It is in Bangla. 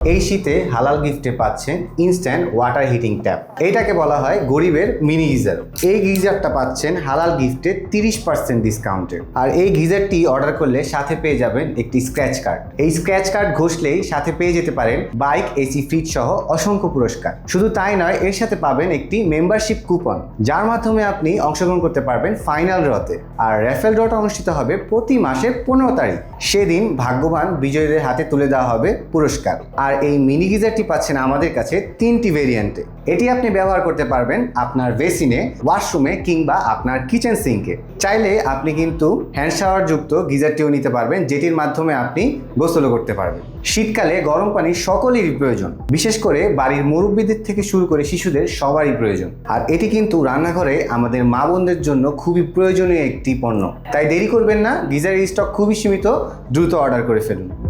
এই শীতে হালাল গিফটে পাচ্ছেন ইনস্ট্যান্ট ওয়াটার হিটিং ট্যাপ এইটাকে বলা হয় গরিবের মিনি গিজার এই গিজারটা পাচ্ছেন হালাল গিফটে তিরিশ পার্সেন্ট ডিসকাউন্টে আর এই গিজারটি অর্ডার করলে সাথে পেয়ে যাবেন একটি স্ক্র্যাচ কার্ড এই স্ক্র্যাচ কার্ড ঘষলেই সাথে পেয়ে যেতে পারেন বাইক এসি ফ্রিজ সহ অসংখ্য পুরস্কার। শুধু তাই নয়, এর সাথে পাবেন একটি মেম্বারশিপ কুপন যার মাধ্যমে আপনি অংশগ্রহণ করতে পারবেন ফাইনাল ড্রতে আর র্যাফেল ড্রটা অনুষ্ঠিত হবে প্রতি মাসের পনেরো তারিখ। সেদিন ভাগ্যবান বিজয়ীদের হাতে তুলে দেওয়া হবে পুরস্কার। আর এই মিনি গিজারটি পাচ্ছেন আমাদের কাছে তিনটি ভেরিয়েন্টে এটি আপনি ব্যবহার করতে পারবেন আপনার বেসিনে, ওয়াশরুমে কিংবা আপনার কিচেন সিঙ্কে। চাইলে আপনি কিন্তু হ্যান্ড শাওয়ার যুক্ত গিজারটিও নিতে পারবেন, যেটির মাধ্যমে আপনি গোসলও করতে পারবেন। শীতকালে গরম পানি সকলেরই প্রয়োজন। বিশেষ করে বাড়ির মুরব্বীদের থেকে শুরু করে শিশুদের সবারই প্রয়োজন। আর এটি কিন্তু রান্নাঘরে আমাদের মা বোনদের জন্য খুবই প্রয়োজনীয় একটি পণ্য। তাই দেরি করবেন না, গিজারের স্টক খুবই সীমিত। দ্রুত অর্ডার করে ফেলুন।